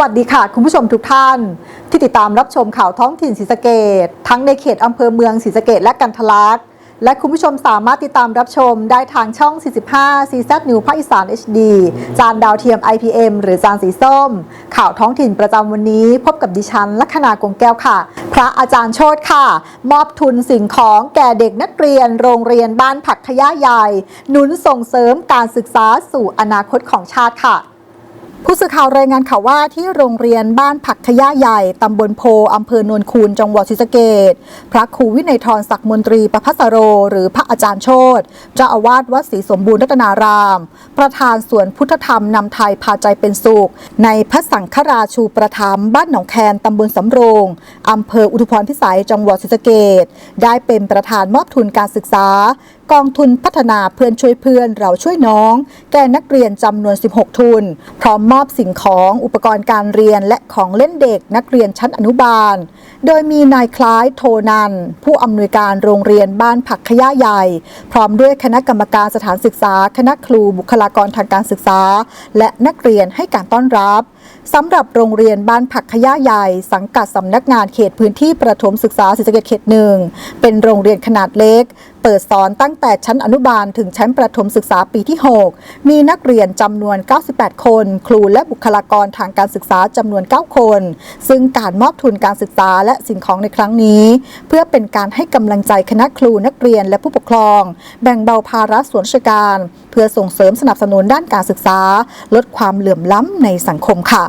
วัสดีค่ะ คุณผู้ชมทุกท่าน ที่ติดตามรับชมข่าวท้องถิ่นศรีสะเกดทั้งในเขตอำเภอเมืองศรีสะเกดและกันทลักษ์และคุณผู้ชมสามารถติดตามรับชมได้ทางช่อง 45 CZ New ภาคอีสาน HD จานดาวเทียม IPM หรือจานสีส้ม ข่าวท้องถิ่นประจำวันนี้ พบกับดิฉันลัคนากงแก้วค่ะ พระอาจารย์โชตค่ะ มอบทุนสิ่งของแก่เด็กนักเรียน โรงเรียนบ้านผักขยะใหญ่ หนุนส่งเสริมการศึกษาสู่อนาคตของชาติค่ะ ผู้สื่อข่าวรายงานข่าวว่าที่โรงเรียนบ้านผักขยะใหญ่ ตำบลโพอำเภอโนนคูนจังหวัดศรีสะเกดพระครูวินัยทรศักดิ์มนตรีประพัสโร หรือพระอาจารย์โชตเจ้าอาวาสวัดศรีสมบูรณ์รัตนาราม ประธานสวนพุทธธรรมนำไทยพาใจเป็นสุข ในพระสังฆราชูประถมบ้านหนองแคนตำบลสำโรงอำเภออุทุพรพิสัยจังหวัดศรีสะเกดได้เป็นประธานมอบทุนการศึกษา กองทุนพัฒนาเพื่อนช่วยเพื่อนเราช่วยน้อง แก่นักเรียนจำนวน 16 ทุน พร้อมมอบสิ่งของอุปกรณ์การเรียนและของเล่นเด็กนักเรียนชั้นอนุบาล โดยมีนายคล้ายโทนัน ผู้อำนวยการโรงเรียนบ้านผักขยะใหญ่ พร้อมด้วยคณะกรรมการสถานศึกษา คณะครูบุคลากรทางการศึกษา และนักเรียนให้การต้อนรับสำหรับโรงเรียนบ้านผักขยะใหญ่ สังกัดสำนักงานเขตพื้นที่ประถมศึกษาศรีสะเกษเขตหนึ่งเป็นโรงเรียนขนาดเล็ก เปิดสอนตั้งแต่ชั้นอนุบาลถึงชั้นประถมศึกษาปีที่ 6 มีนักเรียนจำนวน 98 คน ครูและบุคลากรทางการศึกษาจำนวน 9 คน ซึ่งการมอบทุนการศึกษาและสิ่งของในครั้งนี้ เพื่อเป็นการให้กำลังใจคณะครูนักเรียนและผู้ปกครอง แบ่งเบาภาระส่วนราชการ เพื่อส่งเสริมสนับสนุนด้านการศึกษา ลดความเหลื่อมล้ำในสังคมค่ะ